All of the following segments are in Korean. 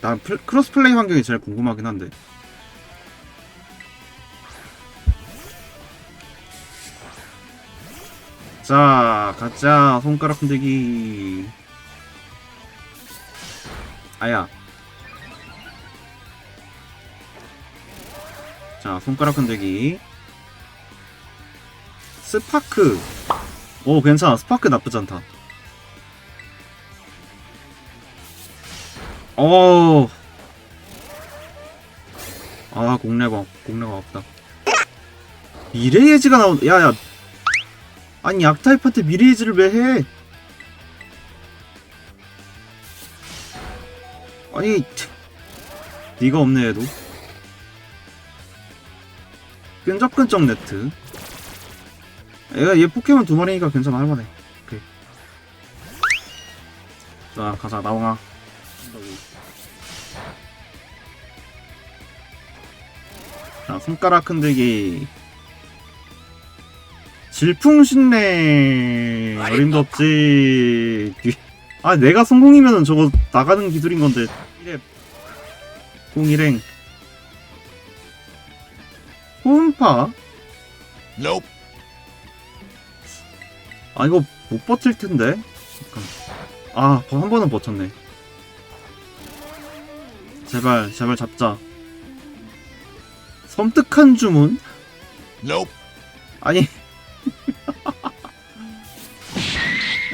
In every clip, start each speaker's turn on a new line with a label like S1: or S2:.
S1: 난 플- 크로스 플레이 환경이 제일 궁금하긴 한데. 자, 가자. 손가락 흔들기. 아야. 자, 손가락 흔들기. 스파크. 오, 괜찮아. 스파크 나쁘지 않다. 어. 아, 공략왕. 공략왕 없다. 미래 예지가 나온, 야, 야. 아니, 약타입한테 미래 예지를 왜 해? 아니, 네가 없네, 얘도. 끈적끈적 네트. 얘가 얘 포켓몬 두 마리니까 괜찮아, 할만해. 오케이. 자, 가자, 나옹아. 자, 손가락 흔들기. 질풍신내 어림도 없지. 뒤- 아, 내가 성공이면은 저거 나가는 기술인 건데. 1회 공일행. 호음파?
S2: Nope.
S1: 아, 이거 못 버틸 텐데. 잠깐. 아, 한 번은 버텼네. 제발, 제발 잡자. 섬뜩한 주문?
S2: Nope.
S1: 아니.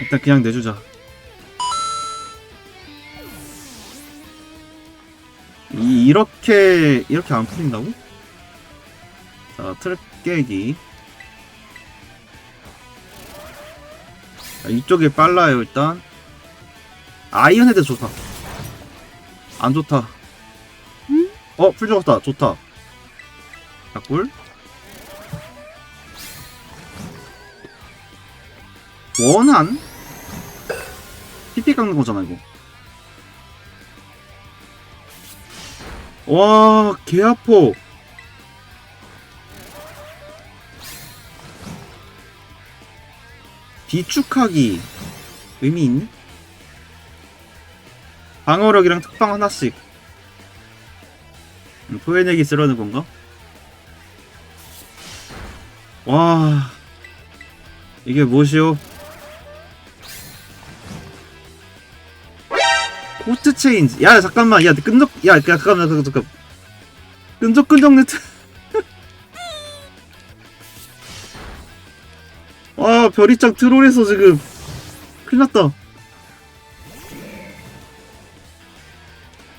S1: 일단 그냥 내주자. 이, 이렇게, 이렇게 안 풀린다고? 자, 트랩 깨기. 자, 이쪽이 빨라요, 일단. 아이언 헤드 좋다. 안 좋다. 어, 풀 죽었다. 좋다. 자, 꿀. 원한? PP 깎는 거잖아, 이거. 와, 개 아파. 비축하기. 의미 있니? 방어력이랑 특방 하나씩. 음, 토해내기 쓰려는 건가? 와, 이게 무엇이오? 코트 체인지. 야, 잠깐만. 야, 끈적, 야, 야, 잠깐만, 잠깐만, 잠깐. 끈적끈적 네트. 와, 별이짱 트롤해서 지금. 큰일 났다.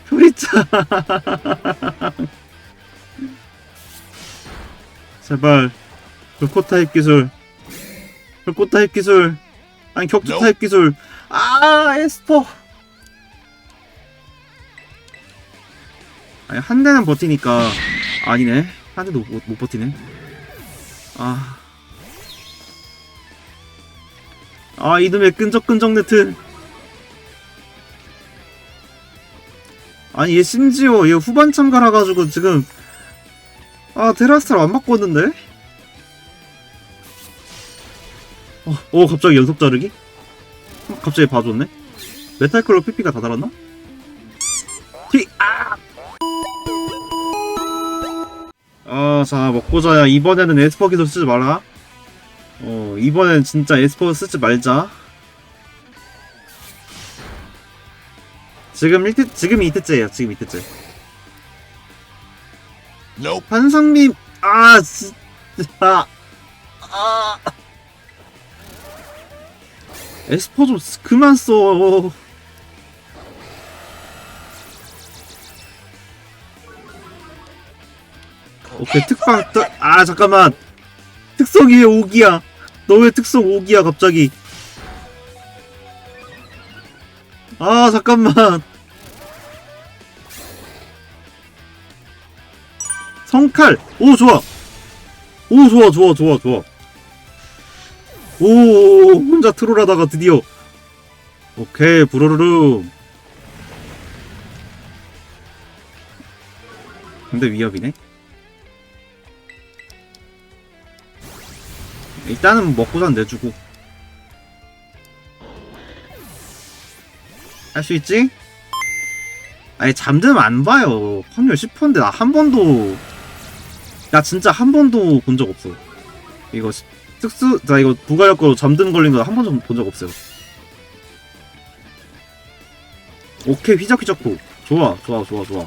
S1: 별이짱. 제발. 불꽃 타입 기술. 불꽃 타입 기술. 아니, 격투 타입 기술. 아, 에스퍼. 아니 한 대는 버티니까 아니네 한 대도 못, 못 버티네 아. 아 이놈의 끈적끈적 네트 아니 얘 심지어 얘 후반 참가라 가지고 지금 아 테라스타를 안 바꿨는데 어, 어 갑자기 연속 자르기 어, 갑자기 봐줬네 메탈클로 PP가 다 달았나? 티! 아! 어, 자, 먹고자야. 이번에는 에스퍼 기술 쓰지 마라. 어, 이번엔 진짜 에스퍼 쓰지 말자. 지금 1트, 지금 2트째예요. 지금 2트째.
S2: Nope.
S1: 한상민, 아, 진짜. 아. 에스퍼 좀 쓰- 그만 써. 오케이 특방 특, 아 잠깐만. 특성이 왜 5기야? 너 왜 특성 5기야 갑자기? 아 잠깐만. 성칼. 오 좋아. 오 좋아 좋아 좋아 좋아 오 혼자 트롤하다가 드디어. 오케이 부르르르. 근데 위협이네? 일단은 먹고선 내주고. 할 수 있지? 아니 잠들면 안 봐요. 확률 10%인데 나 한 번도 나 진짜 한 번도 본 적 없어. 이거 시- 특수 나 이거 부가역으로 잠든 걸린 거 한 번도 본 적 없어요. 오케이 휘적휘적포. 좋아 좋아 좋아 좋아.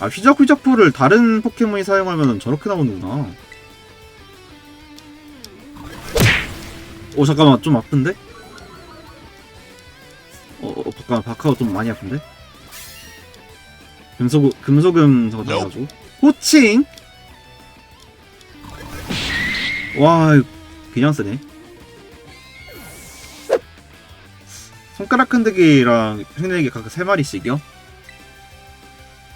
S1: 아 휘적휘적포를 다른 포켓몬이 사용하면 저렇게 나오는구나. 오 잠깐만 좀 아픈데? 어, 어 잠깐만 바카가 좀 많이 아픈데? 금속 금속음 저거 달아가지고. 호칭 와 그냥 쓰네. 손가락 흔들기랑 흉내기 각각 3마리씩이요?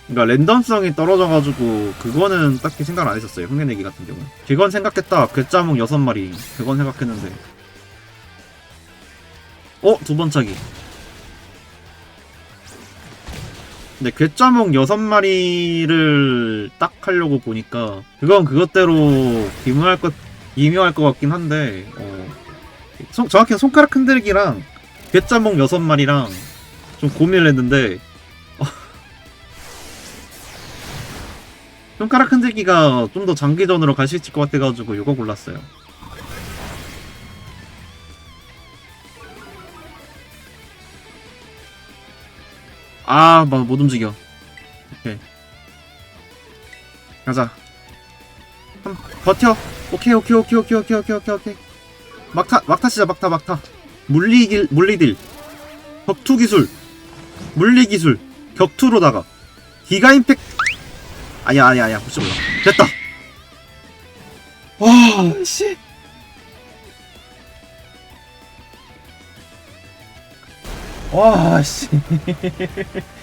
S1: 그러니까 랜덤성이 떨어져가지고 그거는 딱히 생각 안 했었어요 흉내내기 같은 경우 그건 생각했다. 괴짜몽 6마리. 그건 생각했는데. 어? 두 번 차기 근데 괴짜몽 6마리를 딱 하려고 보니까 그건 그것대로 기묘할 것 기묘할 것 같긴 한데 어, 손- 정확히 손가락 흔들기랑 괴짜몽 6마리랑 좀 고민을 했는데 어, 손가락 흔들기가 좀 더 장기전으로 갈 수 있을 것 같아가지고 이거 골랐어요 아, 막 못 움직여. 오케이. 가자. 한, 버텨. 오케이, 오케이, 오케이, 오케이, 오케이, 오케이, 오케이, 오케이. 막타, 막타 치자, 막타, 막타. 물리길, 물리딜. 격투 기술. 물리 기술. 격투로다가. 기가 임팩. 아니야, 아니야, 아니야. 혹시 몰라. 됐다. 와, 씨. 와, 씨.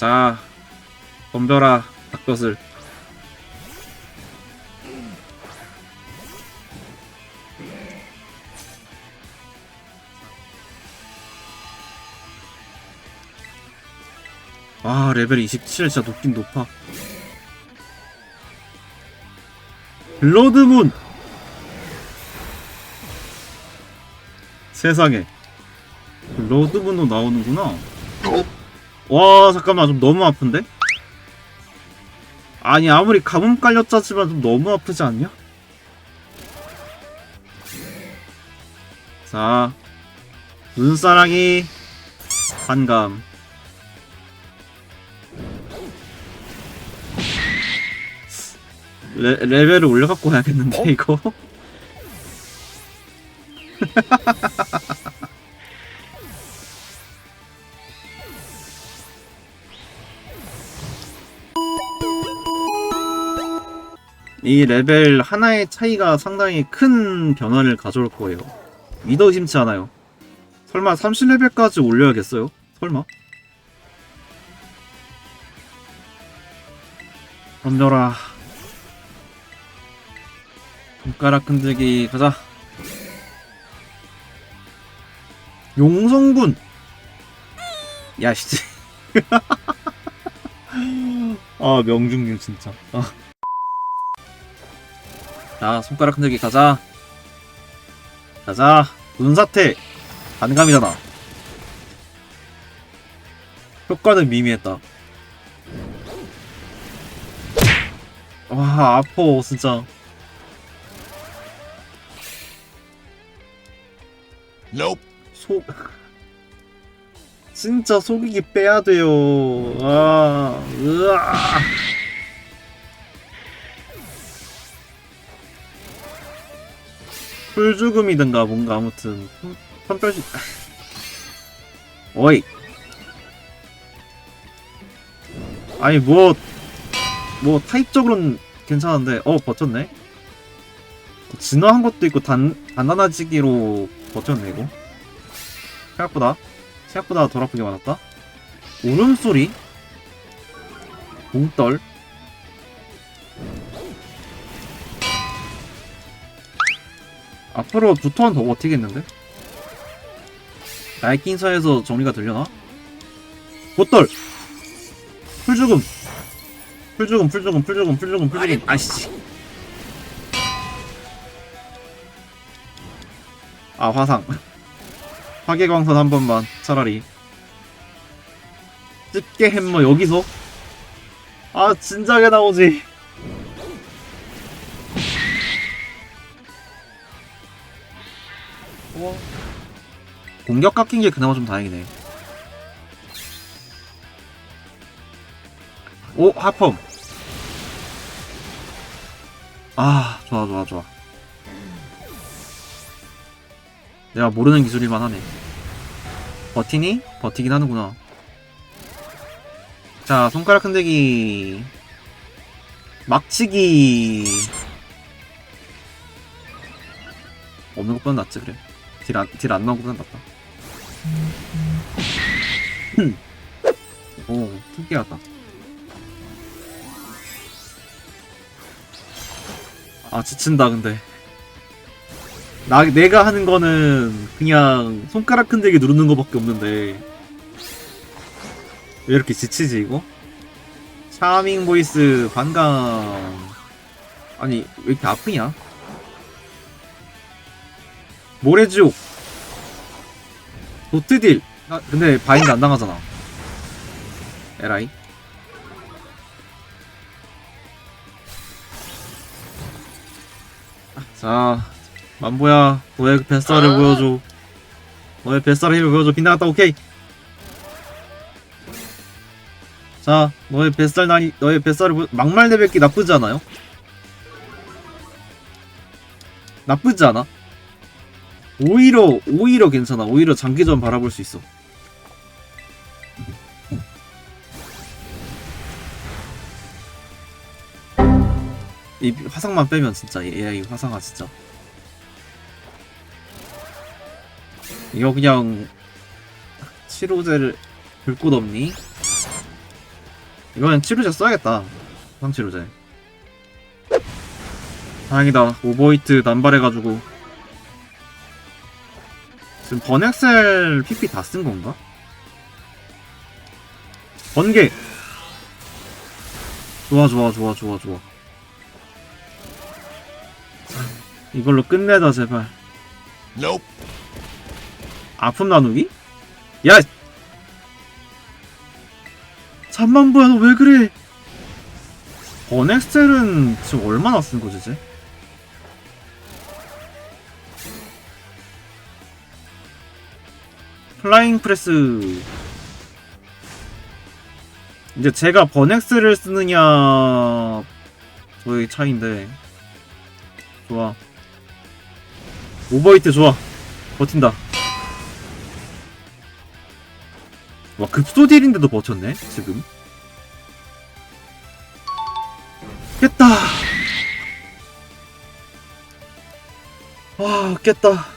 S1: 자, 덤벼라, 닭것을. 아, 레벨 27 진짜 높긴 높아. 블러드문! 세상에. 블러드문도 나오는구나. 와, 잠깐만, 좀 너무 아픈데? 아니, 아무리 가뭄 깔렸자지만 좀 너무 아프지 않냐? 자, 눈사랑이, 반감. 레, 레벨을 올려갖고 해야겠는데,
S2: 어?
S1: 이거? 이 레벨 하나의 차이가 상당히 큰 변화를 가져올 거예요. 믿어 의심치 않아요. 설마 30레벨까지 올려야겠어요? 설마? 덤벼라. 손가락 흔들기 가자. 용성군. 야 씨. 아 명중률 진짜. 아. 자 손가락 흔들기 가자. 가자. 눈사태 반감이잖아. 효과는 미미했다. 와 아파 진짜.
S2: Nope.
S1: 속 진짜 속이기 빼야 돼요. 아, 으아. 풀죽음이든가 뭔가 아무튼 선별식. 어이. 아니 뭐뭐 타입적으로는 괜찮은데 어 버텼네. 진화한 것도 있고 단 단단해지기로 버텼네 이거. 생각보다 생각보다 덜 아프게 맞았다. 울음소리? 몽떨? 앞으로 두 턴 더 버티겠는데? 나이킹사에서 정리가 들려나? 못돌! 풀죽음! 풀죽음 풀죽음 풀죽음 풀죽음 풀죽음 아이씨 아 화상 화개광선 한 번만 차라리 집게 햄머 여기서? 아 진작에 나오지 우와. 공격 깎인 게 그나마 좀 다행이네. 오 하펌 아 좋아 좋아 좋아. 내가 모르는 기술일만 하네. 버티니? 버티긴 하는구나. 자 손가락 흔들기. 막치기. 없는 것보단 낫지 그래 딜안 딜안 나온 것보단 낫다. 오 특이하다. 아 지친다 근데. 나 내가 하는 거는 그냥 손가락 흔들기 누르는 거밖에 없는데. 왜 이렇게 지치지 이거? 차밍 보이스 반감 아니 왜 이렇게 아프냐? 모래지옥. 도트딜. 아, 근데 바인드 안 당하잖아. 에라이. 자 만보야. 너의 그 뱃살을
S2: 아.
S1: 보여줘. 너의 뱃살의 힘을 보여줘. 빗나갔다 오케이. 자 너의 뱃살 나니 너의 뱃살을 보... 막말 내뱉기 나쁘지 않아요? 나쁘지 않아 오히려 오히려 괜찮아. 오히려 장기전 바라볼 수 있어. 이 화상만 빼면 진짜 AI 화상아 진짜. 이거 그냥 치료제를 줄곳 없니? 이거는 치료제 써야겠다. 상치료제. 다행이다. 오버히트 남발해가지고 지금 번엑셀 PP 다 쓴 건가? 번개 좋아 좋아 좋아 좋아 좋아 이걸로 끝내자 제발
S2: Nope.
S1: 아픔 나누기? 야! 잠만 보야 너 왜 그래? 번엑셀은 지금 얼마나 쓴 거지 쟤? 플라잉 프레스. 이제 제가 번엑스를 쓰느냐 저의 차이인데. 좋아. 오버히트 좋아. 버틴다. 와 급소딜인데도 버텼네 지금. 깼다. 와 깼다